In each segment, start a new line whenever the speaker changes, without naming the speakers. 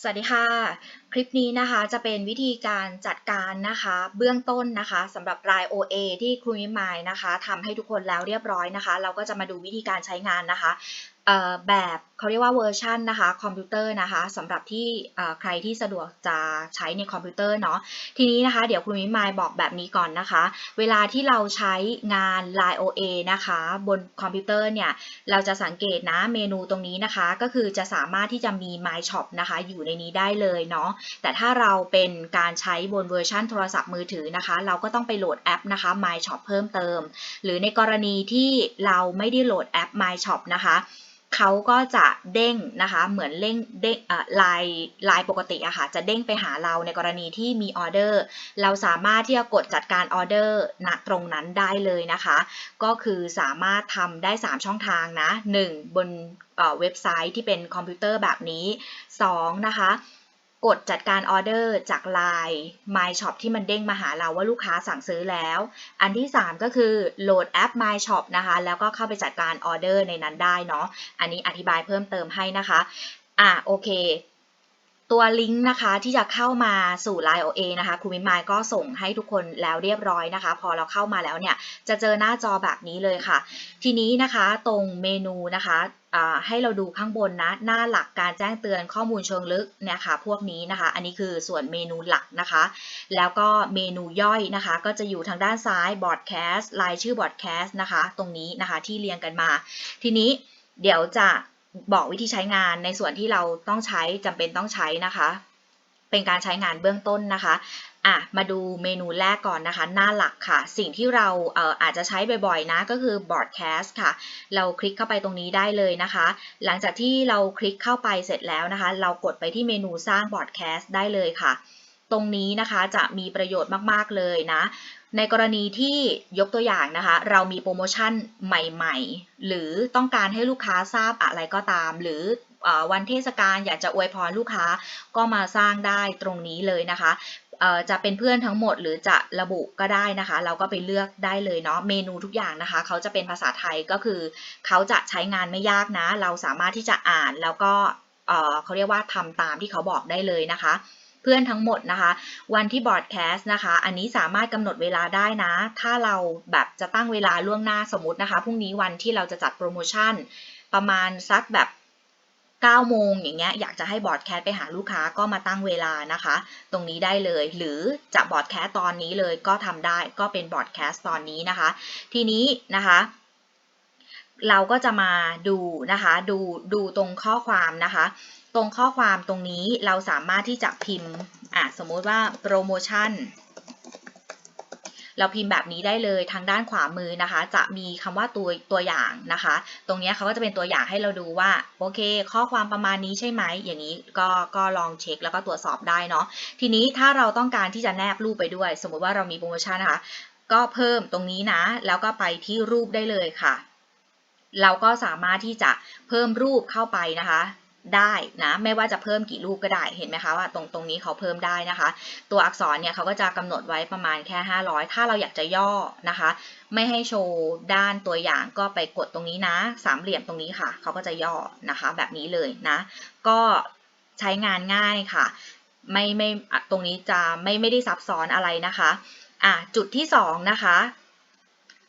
สวัสดีค่ะ คลิปนี้นะคะจะเป็นวิธีการจัดการนะคะเบื้องต้นนะคะสำหรับราย OA ที่ครูมิมายนะคะทำให้ทุกคนแล้วเรียบร้อยนะคะ เราก็จะมาดูวิธีการใช้งานนะคะแบบ เขาเรียกว่าเวอร์ชันนะคะคอมพิวเตอร์นะคะสำหรับที่ใครที่สะดวกจะใช้ในคอมพิวเตอร์เนาะทีนี้นะคะเดี๋ยวครูมิมายบอกแบบนี้ก่อนนะคะ เวลาที่เราใช้งาน Line OA นะคะ บนคอมพิวเตอร์เนี่ยเราจะสังเกตนะเมนูตรงนี้นะคะ ก็คือจะสามารถที่จะมี My Shop นะคะอยู่ในนี้ได้เลยเนาะแต่ถ้าเราเป็นการใช้บนเวอร์ชันโทรศัพท์มือถือนะคะ เราก็ต้องไปโหลดแอปนะคะ My Shop เพิ่มเติม หรือในกรณีที่เราไม่ได้โหลดแอป My Shop นะคะ เขาก็จะเด้งนะคะเหมือนเล่งเด้งไลน์ไลน์ปกติอะค่ะจะเด้งไปหาเราในกรณีที่มีออเดอร์ เราสามารถที่จะกดจัดการออเดอร์ณตรงนั้นได้เลยนะคะ ก็คือสามารถทำได้ 3 ช่องทางนะ 1. บนเว็บไซต์ที่เป็นคอมพิวเตอร์แบบนี้ 2. นะคะ กดจัดการออเดอร์จาก Line My Shop ที่มันเด้งมาหาเราว่าลูกค้าสั่งซื้อแล้ว อันที่ 3 ก็คือโหลดแอป My Shop นะคะ แล้วก็เข้าไปจัดการออเดอร์ในนั้นได้เนาะ อันนี้อธิบายเพิ่มเติมให้นะคะ อะโอเค ตัวลิงก์นะคะที่จะเข้ามาสู่ Line OA นะคะครูมิมายก็ส่งให้ทุกคนแล้วเรียบร้อยนะคะ พอเราเข้ามาแล้วเนี่ยจะเจอหน้าจอแบบนี้เลยค่ะ ทีนี้นะคะตรงเมนูนะคะให้เราดูข้างบนนะหน้าหลักการแจ้งเตือนข้อมูลเชิงลึกเนี่ยค่ะพวกนี้นะคะ อันนี้คือส่วนเมนูหลักนะคะ แล้วก็เมนูย่อยนะคะ ก็จะอยู่ทางด้านซ้ายบอร์ดแคสต์รายชื่อบอร์ดแคสต์นะคะ ตรงนี้นะคะที่เรียงกันมา ทีนี้เดี๋ยวจะ บอกวิธีใช้งานในส่วนที่เราต้องใช้จำเป็นต้องใช้นะคะ เป็นการใช้งานเบื้องต้นนะคะอะมาดูเมนูแรกก่อนนะคะ หน้าหลักค่ะ สิ่งที่เราเอ่ออาจจะใช้บ่อยๆนะก็คือ broadcast ค่ะ เราคลิกเข้าไปตรงนี้ได้เลยนะคะ หลังจากที่เราคลิกเข้าไปเสร็จแล้วนะคะ เรากดไปที่เมนูสร้าง broadcast ได้เลยค่ะ ตรงนี้นะคะจะมีประโยชน์มากๆเลยนะ ในกรณีที่ยกตัวอย่างนะคะ เรามีโปรโมชั่นใหม่ๆ หรือต้องการให้ลูกค้าทราบอะไรก็ตาม หรือวันเทศกาลอยากจะอวยพรลูกค้าก็มาสร้างได้ตรงนี้เลยนะคะจะเป็นเพื่อนทั้งหมดหรือจะระบุก็ได้นะคะ เราก็ไปเลือกได้เลยเนาะเมนูทุกอย่างนะคะ เขาจะเป็นภาษาไทยก็คือ เขาจะใช้งานไม่ยากนะ เราสามารถที่จะอ่านแล้วก็เอ่อเขาเรียกว่าทำตามที่เขาบอกได้เลยนะคะ เพื่อนทั้งหมดนะคะ วันที่บอร์ดแคสต์นะคะ อันนี้สามารถกำหนดเวลาได้นะ ถ้าเราแบบจะตั้งเวลาล่วงหน้าสมมตินะคะพรุ่งนี้วันที่เราจะจัดโปรโมชั่น ประมาณสักแบบ9โมงอย่างเงี้ยอยากจะให้บอร์ดแคสต์ไปหาลูกค้าก็มาตั้งเวลานะคะ ตรงนี้ได้เลย หรือจะบอร์ดแคสต์ตอนนี้เลยก็ทำได้ก็เป็นบอร์ดแคสต์ตอนนี้นะคะ ทีนี้นะคะเราก็จะมาดูนะคะดูดูตรงข้อความนะคะ ตรงข้อความตรงนี้เราสามารถที่จะพิมพ์อะสมมุติว่าโปรโมชั่น เราพิมพ์แบบนี้ได้เลยทางด้านขวามือนะคะ จะมีคำว่าตัวตัวอย่างนะคะ ตรงนี้เขาก็จะเป็นตัวอย่างให้เราดูว่าโอเค ข้อความประมาณนี้ใช่ไหมอย่างนี้ก็ก็ลองเช็คแล้วก็ตรวจสอบได้เนาะทีนี้ถ้าเราต้องการที่จะแนบรูปไปด้วย สมมุติว่าเรามีโปรโมชั่นนะคะก็เพิ่มตรงนี้นะ แล้วก็ไปที่รูปได้เลยค่ะ เราก็สามารถที่จะเพิ่มรูปเข้าไปนะคะ ได้นะไม่ว่าจะเพิ่มกี่รูปก็ได้เห็นไหมคะว่าตรงตรงนี้เขาเพิ่มได้นะคะ ตัวอักษรเนี่ยเขาก็จะกำหนดไว้ประมาณแค่ 500 ถ้าเราอยากจะย่อนะคะ ไม่ให้โชว์ด้านตัวอย่างก็ไปกดตรงนี้นะ สามเหลี่ยมตรงนี้ค่ะ เขาก็จะย่อนะคะ แบบนี้เลยนะ ก็ใช้งานง่ายค่ะ ไม่ไม่ตรงนี้จะไม่ไม่ได้ซับซ้อนอะไรนะคะอะจุดที่สองนะคะ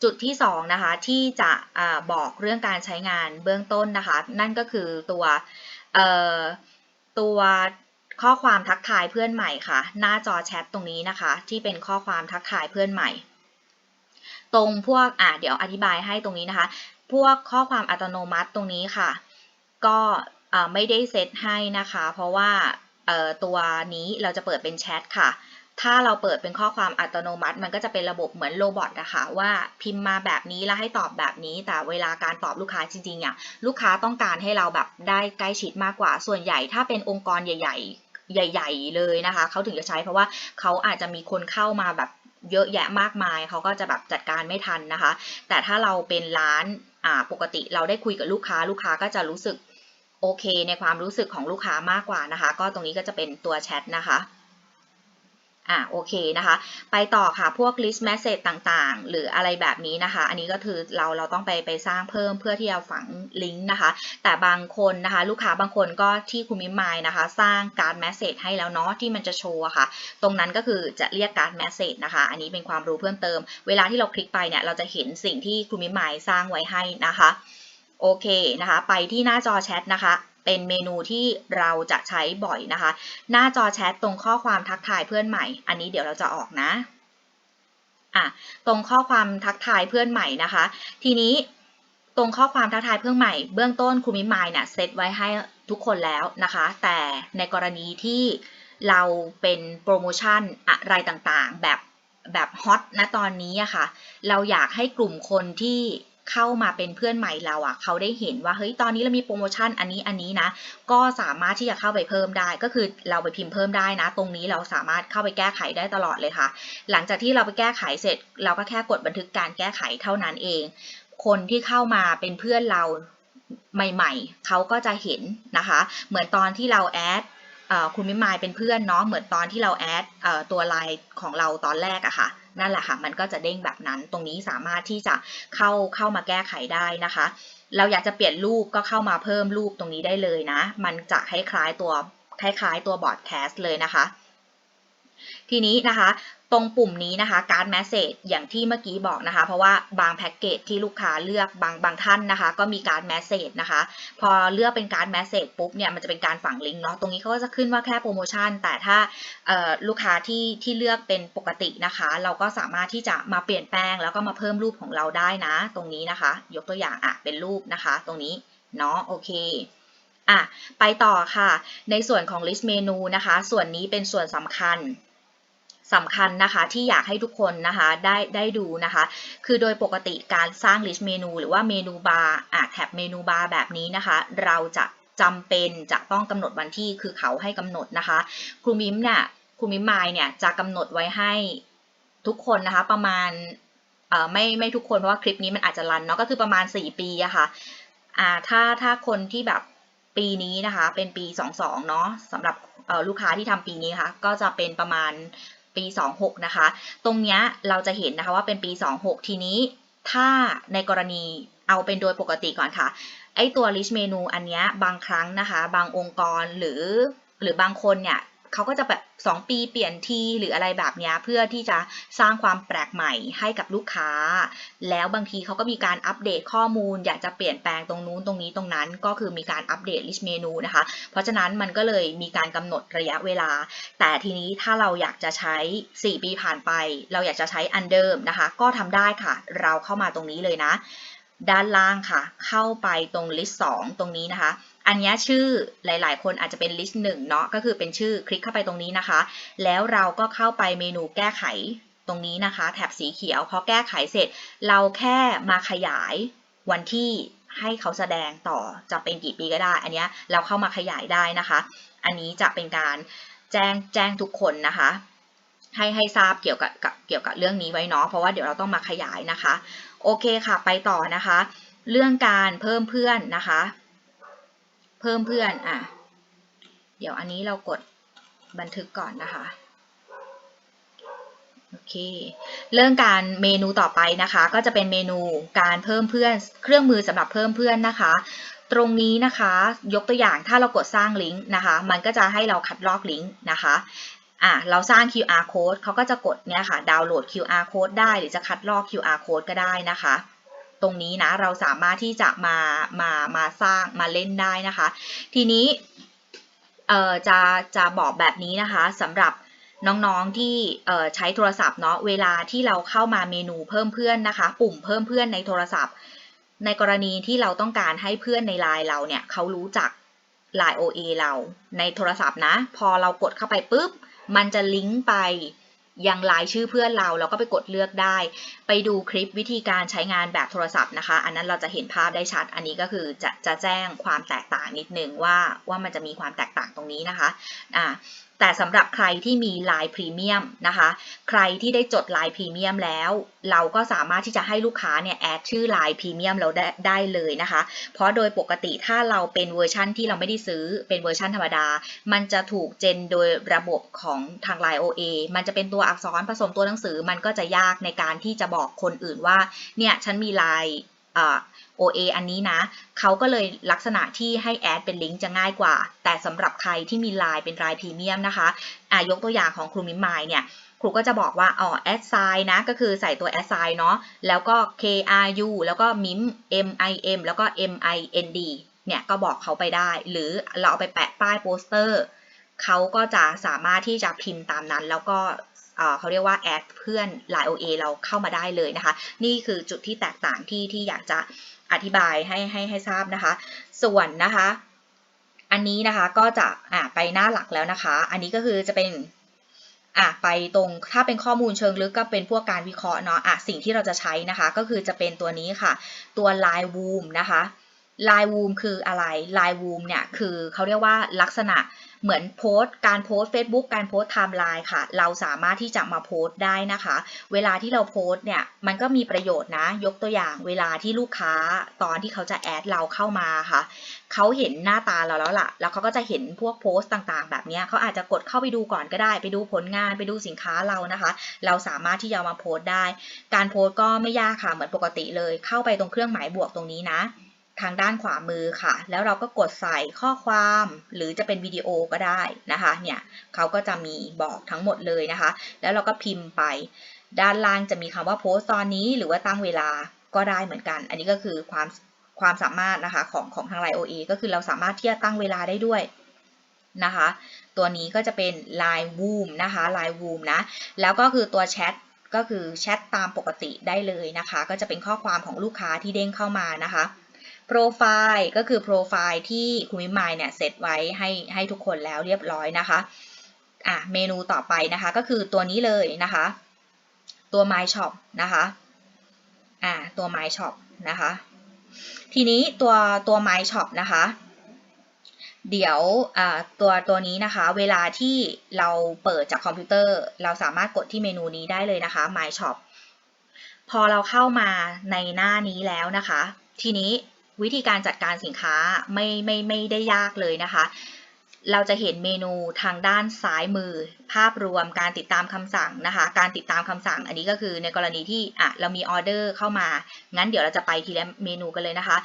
จุดที่สองนะคะที่จะอาบอกเรื่องการใช้งานเบื้องต้นนะคะ นั่นก็คือตัว ตัวข้อความทักทายเพื่อนใหม่ค่ะ หน้าจอแชทตรงนี้นะคะ ที่เป็นข้อความทักทายเพื่อนใหม่ ตรงพวกอะเดี๋ยวอธิบายให้ตรงนี้นะคะ พวกข้อความอัตโนมัติตรงนี้ค่ะ ก็ไม่ได้เซตให้นะคะ เพราะว่าตัวนี้เราจะเปิดเป็นแชทค่ะ ถ้าเราเปิดเป็นข้อความอัตโนมัติ มันก็จะเป็นระบบเหมือนโรบอทนะคะว่าพิมพ์มาแบบนี้แล้วให้ตอบแบบนี้ แต่เวลาการตอบลูกค้าจริงๆเนี่ยลูกค้าต้องการให้เราแบบได้ใกล้ชิดมากกว่า ส่วนใหญ่ถ้าเป็นองค์กรใหญ่ ๆ ใหญ่ ๆ เลยนะคะเขาถึงจะใช้เพราะว่าเขาอาจจะมีคนเข้ามาแบบเยอะแยะมากมายเขาก็จะแบบจัดการไม่ทันนะคะ แต่ถ้าเราเป็นร้านปกติเราได้คุยกับลูกค้าลูกค้าก็จะรู้สึกโอเค ในความรู้สึกของลูกค้ามากกว่านะคะ ก็ตรงนี้ก็จะเป็นตัวแชทนะคะ อะโอเคนะคะ ไปต่อค่ะพวก list message ต่างๆ หรืออะไรแบบนี้นะคะ อันนี้ก็คือเราเราต้องไปไปสร้างเพิ่มเพื่อที่จะฝังลิงก์นะคะ แต่บางคนนะคะ ลูกค้าบางคนก็ที่คุณมิมายนะคะ สร้างการ message ให้แล้วเนาะที่มันจะโชว์ะค่ะ ตรงนั้นก็คือจะเรียกการ message นะคะ อันนี้เป็นความรู้เพิ่มเติม เวลาที่เราคลิกไปเนี่ยเราจะเห็นสิ่งที่คุณมิมมายสร้างไว้ให้นะคะ โอเคนะคะไปที่หน้าจอแชทนะคะ เป็นเมนูที่เราจะใช้บ่อยนะคะ หน้าจอแชทตรงข้อความทักทายเพื่อนใหม่ อันนี้เดี๋ยวเราจะออกนะอะตรงข้อความทักทายเพื่อนใหม่นะคะ ทีนี้ตรงข้อความทักทายเพื่อนใหม่เบื้องต้นครูมิมายเนี่ยเซตไว้ให้ทุกคนแล้วนะคะ แต่ในกรณีที่เราเป็นโปรโมชั่นอะไรต่างๆ แบบแบบฮอตณตอนนี้อะค่ะ เราอยากให้กลุ่มคนที่ เข้ามาเป็นเพื่อนใหม่เราอะเขาได้เห็นว่าเฮ้ยตอนนี้เรามีโปรโมชั่นอันนี้อันนี้นะ ก็สามารถที่จะเข้าไปเพิ่มได้ ก็คือเราไปพิมพ์เพิ่มได้นะ ตรงนี้เราสามารถเข้าไปแก้ไขได้ตลอดเลยค่ะ หลังจากที่เราไปแก้ไขเสร็จ เราก็แค่กดบันทึกการแก้ไขเท่านั้นเอง คนที่เข้ามาเป็นเพื่อนเราใหม่ ๆ เขาก็จะเห็นนะคะ เหมือนตอนที่เราแอด คุณมิมายเป็นเพื่อนเนาะเหมือนตอนที่เราแอดตัวไลน์ของเราตอนแรกอะค่ะนั่นแหละค่ะ มันก็จะเด้งแบบนั้น ตรงนี้สามารถที่จะเข้าเข้ามาแก้ไขได้นะคะ เราอยากจะเปลี่ยนรูปก็เข้ามาเพิ่มรูปตรงนี้ได้เลยนะ มันจะคล้ายๆตัวคล้ายๆตัวบอร์ดแคสเลยนะคะ ทีนี้นะคะ ตรงปุ่มนี้นะคะการ์ดแมสเซจอย่างที่เมื่อกี้บอกนะคะ เพราะว่าบางแพ็กเกจที่ลูกค้าเลือกบางบางท่านนะคะ ก็มีการ์ดแมสเซจนะคะ พอเลือกเป็นการ์ดแมสเซจปุ๊บเนี่ยมันจะเป็นการฝังลิงก์เนาะตรงนี้เขาก็จะขึ้นว่าแค่โปรโมชั่น แต่ถ้าลูกค้าที่ที่เลือกเป็นปกตินะคะ เราก็สามารถที่จะมาเปลี่ยนแปลง แล้วก็มาเพิ่มรูปของเราได้นะ ตรงนี้นะคะ ยกตัวอย่างอะเป็นรูปนะคะ ตรงนี้เนาะโอเคอะไปต่อค่ะ ในส่วนของ list menu นะคะ ส่วนนี้เป็นส่วนสำคัญ สำคัญนะคะที่อยากให้ทุกคนนะคะได้ได้ดูนะคะ คือโดยปกติการสร้าง list เมนูหรือว่าเมนูบาร์อะแท็บเมนูบาร์แบบนี้นะคะ เราจะจำเป็นจะต้องกำหนดวันที่คือเขาให้กำหนดนะคะ ครูมิมเนี่ยครูมิมมายเนี่ยจะกำหนดไว้ให้ทุกคนนะคะประมาณเอ่อไม่ไม่ทุกคนเพราะว่าคลิปนี้มันอาจจะรันเนาะก็คือประมาณ 4 ปีอะค่ะอ่าถ้าถ้าคนที่แบบปีนี้นะคะเป็นปี 22เนาะสำหรับลูกค้าที่ทำปีนี้ค่ะก็จะเป็นประมาณ ปี 26 นะคะ ตรงเนี้ยเราจะเห็นนะคะว่าเป็นปี 26 ทีนี้ถ้าในกรณีเอาเป็นโดยปกติก่อนค่ะ ไอตัว list menu อันเนี้ยบางครั้งนะคะ บางองค์กรหรือหรือบางคนเนี่ย เขาก็จะแบบ 2 ปีเปลี่ยนทีหรืออะไรแบบนี้เพื่อที่จะสร้างความแปลกใหม่ให้กับลูกค้า แล้วบางทีเขาก็มีการอัปเดตข้อมูล อยากจะเปลี่ยนแปลงตรงนู้นตรงนี้ตรงนั้น ก็คือมีการอัปเดต list menu นะคะ เพราะฉะนั้นมันก็เลยมีการกำหนดระยะเวลา แต่ทีนี้ถ้าเราอยากจะใช้ 4 ปีผ่านไป เราอยากจะใช้อันเดิมนะคะ ก็ทำได้ค่ะ เราเข้ามาตรงนี้เลยนะ ด้านล่างค่ะ เข้าไปตรง list 2ตรงนี้นะคะ อันนี้ชื่อหลายๆ คนอาจจะเป็น list หนึ่งเนาะก็คือเป็นชื่อคลิกเข้าไปตรงนี้นะคะ แล้วเราก็เข้าไปเมนูแก้ไขตรงนี้นะคะ แถบสีเขียวพอแก้ไขเสร็จ เราแค่มาขยายวันที่ให้เขาแสดงต่อจะเป็นกี่ปีก็ได้ อันนี้เราเข้ามาขยายได้นะคะ อันนี้จะเป็นการแจ้งแจ้งทุกคนนะคะให้ให้ทราบเกี่ยวกับเกี่ยวกับเรื่องนี้ไว้เนาะเพราะว่าเดี๋ยวเราต้องมาขยายนะคะ โอเคค่ะ ไปต่อนะคะ เรื่องการเพิ่มเพื่อนนะคะ เพิ่มเพื่อนอะ เดี๋ยวอันนี้เรากดบันทึกก่อนนะคะโอเค เรื่องการเมนูต่อไปนะคะ ก็จะเป็นเมนูการเพิ่มเพื่อนเครื่องมือสำหรับเพิ่มเพื่อนนะคะ ตรงนี้นะคะยกตัวอย่างถ้าเรากดสร้างลิงก์นะคะ มันก็จะให้เราคัดลอกลิงก์นะคะ อะเราสร้าง QR code เขาก็จะกดเนี่ยค่ะ ดาวน์โหลด QR code ได้หรือจะคัดลอก QR code ก็ได้นะคะ ตรงนี้นะเราสามารถที่จะมามามาสร้างมาเล่นได้นะคะ ทีนี้เอ่อจะจะบอกแบบนี้นะคะสำหรับน้องๆที่ใช้โทรศัพท์เนาะเวลาที่เราเข้ามาเมนูเพิ่มเพื่อนนะคะ ปุ่มเพิ่มเพื่อนในโทรศัพท์ ในกรณีที่เราต้องการให้เพื่อนในไลน์เราเนี่ยเขารู้จักไลน์ OA เราในโทรศัพท์นะ พอเรากดเข้าไปปุ๊บ มันจะลิงก์ไปยังไลน์ชื่อเพื่อนเราเราก็ไปกดเลือกได้ ไปดูคลิปวิธีการใช้งานแบบโทรศัพท์นะคะ อันนั้นเราจะเห็นภาพได้ชัด อันนี้ก็คือจะจะแจ้งความแตกต่างนิดนึงว่าว่ามันจะมีความแตกต่างตรงนี้นะคะอ่า แต่สำหรับใครที่มี Line Premium นะคะ ใครที่ได้จด Line Premium แล้ว เราก็สามารถที่จะให้ลูกค้าเนี่ยแอดชื่อ Line Premium เราได้ได้เลยนะคะ เพราะโดยปกติถ้าเราเป็นเวอร์ชั่นที่เราไม่ได้ซื้อเป็นเวอร์ชั่นธรรมดา มันจะถูกเจนโดยระบบของทาง Line OA มันจะเป็นตัวอักษรผสมตัวหนังสือ มันก็จะยากในการที่จะบอกคนอื่นว่า เนี่ยฉันมี Line อ่า OA อันนี้นะ เขาก็เลยลักษณะที่ให้แอดเป็นลิงก์จะง่ายกว่า แต่สำหรับใครที่มี Line เป็น Line Premium นะคะอ่ายกตัวอย่างของครูมิมมายเนี่ยครูก็จะบอกว่าอ๋อ add sign นะ ก็คือใส่ตัว add sign เนาะแล้วก็ kru แล้วก็ mim mim แล้วก็ mind เนี่ยก็บอกเขาไปได้ หรือเราเอาไปแปะป้ายโปสเตอร์เขาก็จะสามารถที่จะพิมพ์ตามนั้น แล้วก็เขาเรียกว่าแอดเพื่อน Line OA เราเข้ามาได้เลยนะคะ นี่คือจุดที่แตกต่างที่ที่อยากจะ อธิบายให้ให้ให้ทราบนะคะ ส่วนนะคะ อันนี้นะคะก็จะอ่าไปหน้าหลักแล้วนะคะ อันนี้ก็คือจะเป็นอะไปตรงถ้าเป็นข้อมูลเชิงลึกก็เป็นพวกการวิเคราะห์เนาะอะสิ่งที่เราจะใช้นะคะ ก็คือจะเป็นตัวนี้ค่ะ ตัว line w o m นะคะ line w o m คืออะไร Line Woom เนี่ยคือเขาเรียกว่าลักษณะ เหมือนโพสต์การโพสต์ Facebook การโพสต์ไทม์ไลน์ค่ะ เราสามารถที่จะมาโพสต์ได้นะคะ เวลาที่เราโพสต์เนี่ยมันก็มีประโยชน์นะ ยกตัวอย่างเวลาที่ลูกค้าตอนที่เขาจะแอดเราเข้ามาค่ะ เขาเห็นหน้าตาเราแล้วล่ะ แล้วเขาก็จะเห็นพวกโพสต์ต่างๆ แบบนี้เขาอาจจะกดเข้าไปดูก่อนก็ได้ ไปดูผลงานไปดูสินค้าเรานะคะ เราสามารถที่จะมาโพสต์ได้ การโพสต์ก็ไม่ยากค่ะเหมือนปกติเลย เข้าไปตรงเครื่องหมายบวกตรงนี้นะ ทางด้านขวามือค่ะ แล้วเราก็กดใส่ข้อความหรือจะเป็นวิดีโอก็ได้นะคะ เนี่ยเขาก็จะมีบอกทั้งหมดเลยนะคะ แล้วเราก็พิมพ์ไป ด้านล่างจะมีคำว่าโพสต์ตอนนี้ หรือว่าตั้งเวลาก็ได้เหมือนกัน อันนี้ก็คือความความสามารถนะคะของของทาง Line OA ก็คือเราสามารถที่จะตั้งเวลาได้ด้วยนะคะ ตัวนี้ก็จะเป็น Line Woom นะคะ Line Woom นะ แล้วก็คือตัวแชทก็คือแชทตามปกติได้เลยนะคะ ก็จะเป็นข้อความของลูกค้าที่เด้งเข้ามานะคะ โปรไฟล์ก็คือโปรไฟล์ที่คุณวิมายเนี่ยเซตไว้ให้ให้ทุกคนแล้วเรียบร้อยนะคะอะเมนูต่อไปนะคะก็คือตัวนี้เลยนะคะ ตัว My Shop นะคะอ่าตัว My Shop นะคะทีนี้ตัวตัว My Shop นะคะเดี๋ยวตัวตัวนี้นะคะเวลาที่เราเปิดจากคอมพิวเตอร์ เราสามารถกดที่เมนูนี้ได้เลยนะคะ My Shop พอเราเข้ามาในหน้านี้แล้วนะคะ ทีนี้ วิธีการจัดการสินค้าไม่ไม่ไม่ได้ยากเลยนะคะ เราจะเห็นเมนูทางด้านซ้ายมือ ภาพรวมการติดตามคำสั่งนะคะ การติดตามคำสั่งอันนี้ก็คือในกรณีที่อะเรามีออเดอร์เข้ามา งั้นเดี๋ยวเราจะไปทีละเมนูกันเลยนะคะ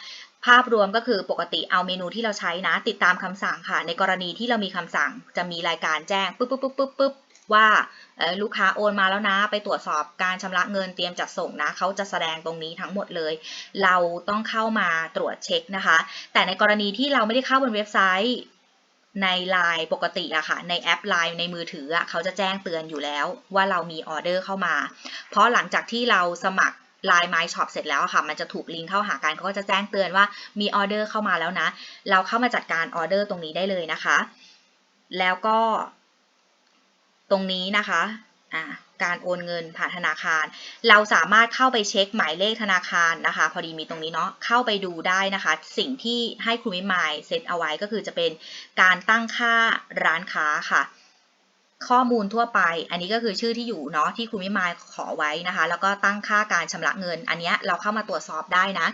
ภาพรวมก็คือปกติเอาเมนูที่เราใช้นะ ติดตามคำสั่งค่ะ ในกรณีที่เรามีคำสั่งจะมีรายการแจ้งปุ๊บปุ๊บปุ๊บปุ๊บปุ๊บ ว่าลูกค้าโอนมาแล้วนะ ไปตรวจสอบการชำระเงินเตรียมจัดส่งนะเขาจะแสดงตรงนี้ทั้งหมดเลย เราต้องเข้ามาตรวจเช็คนะคะ แต่ในกรณีที่เราไม่ได้เข้าบนเว็บไซต์ใน Line ปกติอะค่ะ ในแอป Line ในมือถืออะเขาจะแจ้งเตือนอยู่แล้วว่าเรามีออเดอร์เข้ามา เพราะหลังจากที่เราสมัคร Line My Shop เสร็จแล้วค่ะ มันจะถูกลิงก์เข้าหากันเขาก็จะแจ้งเตือนว่ามีออเดอร์เข้ามาแล้วนะ เราเข้ามาจัดการออเดอร์ตรงนี้ได้เลยนะคะ แล้วก็ ตรงนี้นะคะการโอนเงินผ่านธนาคาร เราสามารถเข้าไปเช็คหมายเลขธนาคารนะคะ พอดีมีตรงนี้เนาะเข้าไปดูได้นะคะ สิ่งที่ให้ครูมิมายเซตเอาไว้ก็คือจะเป็นการตั้งค่าร้านค้าค่ะ ข้อมูลทั่วไป อันนี้ก็คือชื่อที่อยู่เนาะที่ครูมิมายขอไว้นะคะ แล้วก็ตั้งค่าการชำระเงิน อันนี้เราเข้ามาตรวจสอบได้นะ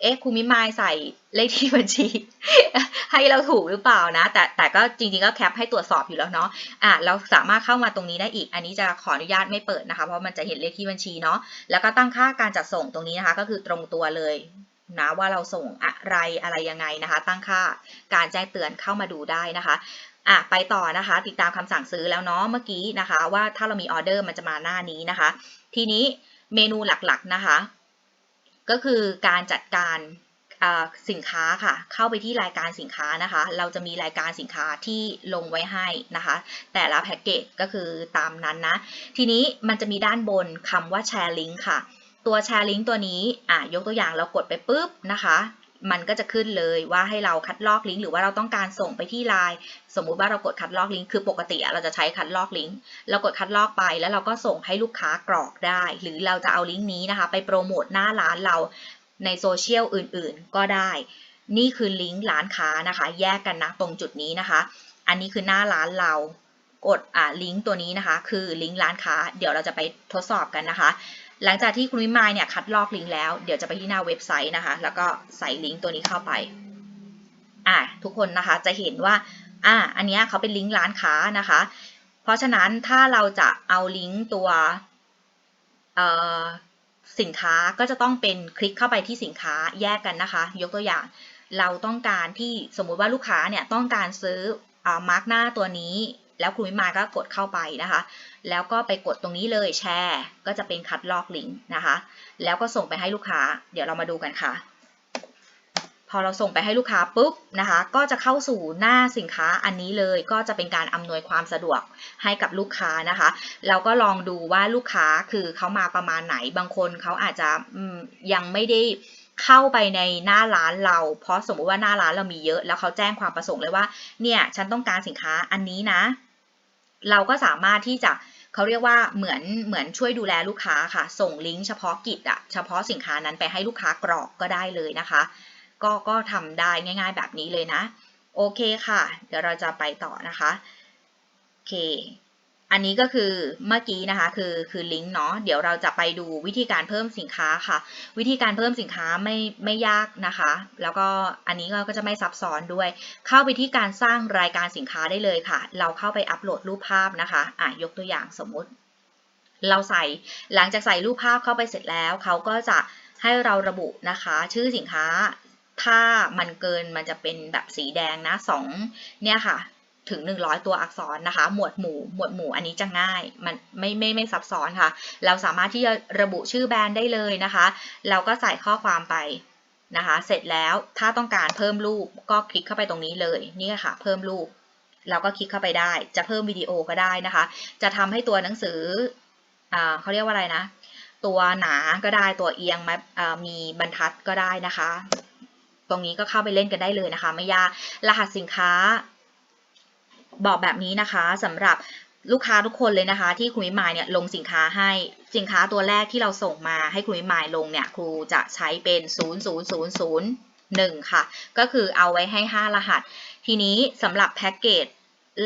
เอ๊ะคุณมิมายใส่เลขที่บัญชี ให้เราถูกหรือเปล่านะ แต่แต่ก็จริงๆก็แคปให้ตรวจสอบอยู่แล้วเนาะอะเราสามารถเข้ามาตรงนี้ได้อีก อันนี้จะขออนุญาตไม่เปิดนะคะ เพราะมันจะเห็นเลขที่บัญชีเนาะแล้วก็ตั้งค่าการจัดส่งตรงนี้นะคะ ก็คือตรงตัวเลยนะว่าเราส่งอะไรอะไรยังไงนะคะ ตั้งค่าการแจ้งเตือนเข้ามาดูได้นะคะอะไปต่อนะคะ ติดตามคำสั่งซื้อแล้วเนาะเมื่อกี้นะคะ ว่าถ้าเรามีออเดอร์มันจะมาหน้านี้นะคะ ทีนี้เมนูหลักๆนะคะ ก็คือการจัดการสินค้าค่ะ เข้าไปที่รายการสินค้านะคะ เราจะมีรายการสินค้าที่ลงไว้ให้นะคะ แต่ละแพ็กเกจก็คือตามนั้นนะ ทีนี้มันจะมีด้านบนคำว่าแชร์ลิงก์ค่ะ ตัวแชร์ลิงก์ตัวนี้อะยกตัวอย่างเรากดไปปุ๊บนะคะ มันก็จะขึ้นเลยว่าให้เราคัดลอกลิงก์หรือว่าเราต้องการส่งไปที่ไลน์สมมุติว่าเรากดคัดลอกลิงก์คือปกติเราจะใช้คัดลอกลิงก์เรากดคัดลอกไปแล้วเราก็ส่งให้ลูกค้ากรอกได้ หรือเราจะเอาลิงก์นี้นะคะ ไปโปรโมทหน้าร้านเราในโซเชียลอื่นๆ ก็ได้ นี่คือลิงก์ร้านค้านะคะ แยกกันนะตรงจุดนี้นะคะ อันนี้คือหน้าร้านเรากดอ่าลิงก์ตัวนี้นะคะ คือลิงก์ร้านค้า เดี๋ยวเราจะไปทดสอบกันนะคะ หลังจากที่คุณวิมายเนี่ยคัดลอกลิงก์แล้ว เดี๋ยวจะไปที่หน้าเว็บไซต์นะคะ แล้วก็ใส่ลิงก์ตัวนี้เข้าไป อ่าทุกคนนะคะจะเห็นว่า อ่า อันนี้เขาเป็นลิงก์ร้านค้านะคะ เพราะฉะนั้นถ้าเราจะเอาลิงก์ตัวสินค้าก็จะต้องเป็นคลิกเข้าไปที่สินค้าแยกกันนะคะ ยกตัวอย่าง เราต้องการที่สมมุติว่าลูกค้าเนี่ยต้องการซื้ออามาร์กหน้าตัวนี้ แล้วคุณวิมาก็กดเข้าไปนะคะ แล้วก็ไปกดตรงนี้เลยแชร์ ก็จะเป็นคัดลอกลิงก์นะคะ แล้วก็ส่งไปให้ลูกค้า เดี๋ยวเรามาดูกันค่ะ พอเราส่งไปให้ลูกค้าปุ๊บนะคะ ก็จะเข้าสู่หน้าสินค้าอันนี้เลย ก็จะเป็นการอำนวยความสะดวกให้กับลูกค้านะคะ เราก็ลองดูว่าลูกค้าคือเขามาประมาณไหน บางคนเขาอาจจะยังไม่ได้เข้าไปในหน้าร้านเรา เพราะสมมติว่าหน้าร้านเรามีเยอะ แล้วเขาแจ้งความประสงค์เลยว่า เนี่ย ฉันต้องการสินค้าอันนี้นะ เราก็สามารถที่จะเขาเรียกว่าเหมือนเหมือนช่วยดูแลลูกค้าค่ะ ส่งลิงก์เฉพาะกิจอะเฉพาะสินค้านั้นไปให้ลูกค้ากรอกก็ได้เลยนะคะ ก็ก็ทำได้ง่ายๆแบบนี้เลยนะ โอเคค่ะ เดี๋ยวเราจะไปต่อนะคะ โอเค อันนี้ก็คือเมื่อกี้นะคะคือคือลิงก์เนาะเดี๋ยวเราจะไปดูวิธีการเพิ่มสินค้าค่ะ วิธีการเพิ่มสินค้าไม่ไม่ยากนะคะ แล้วก็อันนี้ก็จะไม่ซับซ้อนด้วย เข้าไปที่การสร้างรายการสินค้าได้เลยค่ะ เราเข้าไปอัปโหลดรูปภาพนะคะอะยกตัวอย่างสมมุติ เราใส่หลังจากใส่รูปภาพเข้าไปเสร็จแล้วเขาก็จะให้เราระบุนะคะ ชื่อสินค้าถ้ามันเกินมันจะเป็นแบบสีแดงนะสองเนี่ยค่ะ ถึง 100 ตัวอักษรนะคะ หมวดหมู่ หมวดหมู่อันนี้จะง่าย มันไม่ไม่ไม่ซับซ้อนค่ะ เราสามารถที่จะระบุชื่อแบรนด์ได้เลยนะคะ เราก็ใส่ข้อความไปนะคะ เสร็จแล้วถ้าต้องการเพิ่มรูปก็คลิกเข้าไปตรงนี้เลย นี่ค่ะ เพิ่มรูป เราก็คลิกเข้าไปได้ จะเพิ่มวิดีโอก็ได้นะคะ จะทำให้ตัวหนังสืออเขาเรียกว่าอะไรนะ ตัวหนาก็ได้ ตัวเอียงมามีบรรทัดก็ได้นะคะ ตรงนี้ก็เข้าไปเล่นกันได้เลยนะคะ ไม่ยาก รหัสสินค้า บอกแบบนี้นะคะสำหรับลูกค้าทุกคนเลยนะคะ ที่คุณวิมายเนี่ยลงสินค้าให้สินค้าตัวแรกที่เราส่งมาให้คุณวิมายลงเนี่ยครูจะใช้เป็น 0 0 0 0 1 ค่ะ ก็คือเอาไว้ให้ 5 รหัส ทีนี้สำหรับแพ็กเกจ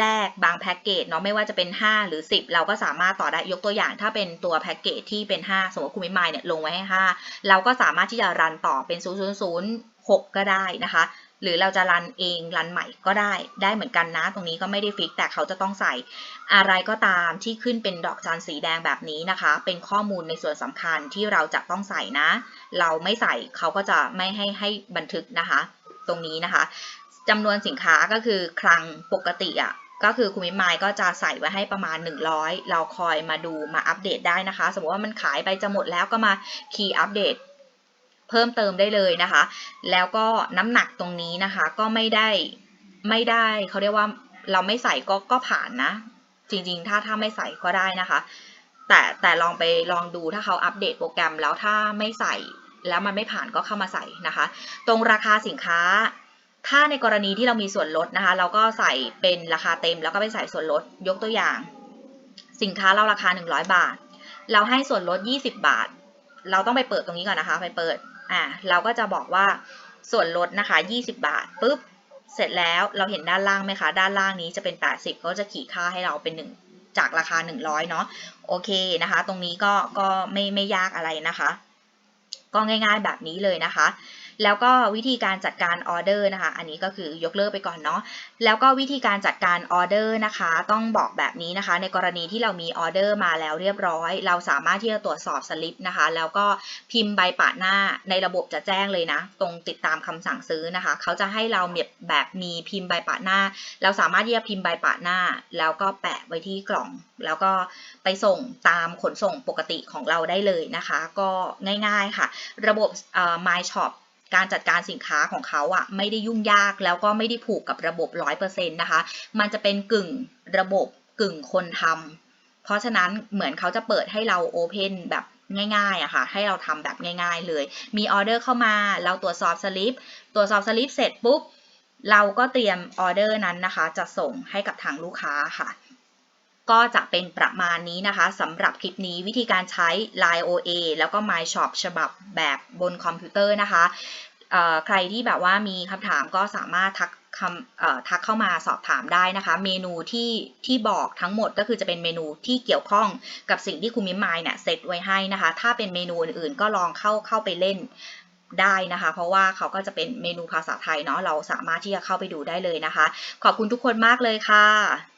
แรกบางแพ็กเกจเนาะไม่ว่าจะเป็น 5 หรือ 10 เราก็สามารถต่อได้ยกตัวอย่าง ถ้าเป็นตัวแพ็กเกจที่เป็น 5 สมมติคุณวิมายเนี่ยลงไว้ให้ 5 เราก็สามารถที่จะรันต่อเป็น 0 0 0 6 ก็ได้นะคะ หรือเราจะรันเองรันใหม่ก็ได้ได้เหมือนกันนะ ตรงนี้ก็ไม่ได้ฟิกแต่เขาจะต้องใส่ อะไรก็ตามที่ขึ้นเป็นดอกจันสีแดงแบบนี้นะคะ เป็นข้อมูลในส่วนสำคัญที่เราจะต้องใส่นะ เราไม่ใส่เขาก็จะไม่ให้ให้บันทึกนะคะ ตรงนี้นะคะจำนวนสินค้าก็คือคลังปกติอะ่ะก็คือคุณมิมายก็จะใส่ไว้ให้ประมาณ 100 เราคอยมาดูมาอัปเดตได้นะคะ สมมติว่ามันขายไปจะหมดแล้วก็มาคีย์อัปเดต พิ่มเติมได้เลยนะคะ แล้วก็น้ำหนักตรงนี้นะคะ ก็ไม่ได้ไม่ได้เขาเรียกว่าเราไม่ใส่ก็ก็ผ่านนะ จริงๆ ถ้าถ้าไม่ใส่ก็ได้นะคะ แต่แต่ลองไปลองดูถ้าเขาอัปเดตโปรแกรมแล้วถ้าไม่ใส่แล้วมันไม่ผ่านก็เข้ามาใส่นะคะ ตรงราคาสินค้า ถ้าในกรณีที่เรามีส่วนลดนะคะ เราก็ใส่เป็นราคาเต็มแล้วก็ไปใส่ส่วนลดยกตัวอย่าง สินค้าเราราคา 100 บาท เราให้ส่วนลด 20 บาท เราต้องไปเปิดตรงนี้ก่อนนะคะ ไปเปิด อ่าเราก็จะบอกว่าส่วนลดนะคะ 20 บาทปุ๊บเสร็จแล้วเราเห็นด้านล่างไหมคะ ด้านล่างนี้จะเป็น 80ก็จะขีดค่าให้เราเป็น 1 จากราคา 100 เนาะโอเคนะคะ ตรงนี้ก็ก็ไม่ไม่ยากอะไรนะคะ ก็ง่ายๆแบบนี้เลยนะคะ แล้วก็วิธีการจัดการออเดอร์นะคะ อันนี้ก็คือยกเลิกไปก่อนเนาะ แล้วก็วิธีการจัดการออเดอร์นะคะ ต้องบอกแบบนี้นะคะ ในกรณีที่เรามีออเดอร์มาแล้วเรียบร้อย เราสามารถที่จะตรวจสอบสลิปนะคะ แล้วก็พิมพ์ใบปะหน้าในระบบจะแจ้งเลยนะ ตรงติดตามคำสั่งซื้อนะคะ เขาจะให้เราแบบมีพิมพ์ใบปะหน้า เราสามารถที่จะพิมพ์ใบปะหน้า แล้วก็แปะไว้ที่กล่อง แล้วก็ไปส่งตามขนส่งปกติของเราได้เลยนะคะ ก็ง่ายๆค่ะ ระบบ My Shop การจัดการสินค้าของเขาอะไม่ได้ยุ่งยากแล้วก็ไม่ได้ผูกกับระบบ 100%นะคะ มันจะเป็นกึ่งระบบกึ่งคนทำเพราะฉะนั้นเหมือนเขาจะเปิดให้เราโอเพนแบบง่ายๆอะค่ะ ให้เราทำแบบง่าย ๆ เลย มีออเดอร์เข้ามา เราตรวจสอบสลิป ตรวจสอบสลิปเสร็จปุ๊บ เราก็เตรียมออเดอร์นั้นนะคะ จะส่งให้กับทางลูกค้าค่ะ ก็จะเป็นประมาณนี้นะคะสำหรับคลิปนี้วิธีการใช้ Line OA แล้วก็ My Shop ฉบับแบบบนคอมพิวเตอร์นะคะใครที่แบบว่ามีคำถามก็สามารถทักคำเอ่อทักเข้ามาสอบถามได้นะคะ เมนูที่ที่บอกทั้งหมดก็คือจะเป็นเมนูที่เกี่ยวข้องกับสิ่งที่คุณมิมมายเนี่ยเซตไว้ให้นะคะ ถ้าเป็นเมนูอื่นๆ ก็ลองเข้าเข้าไปเล่นได้นะคะ เพราะว่าเขาก็จะเป็นเมนูภาษาไทยเนาะเราสามารถที่จะเข้าไปดูได้เลยนะคะ ขอบคุณทุกคนมากเลยค่ะ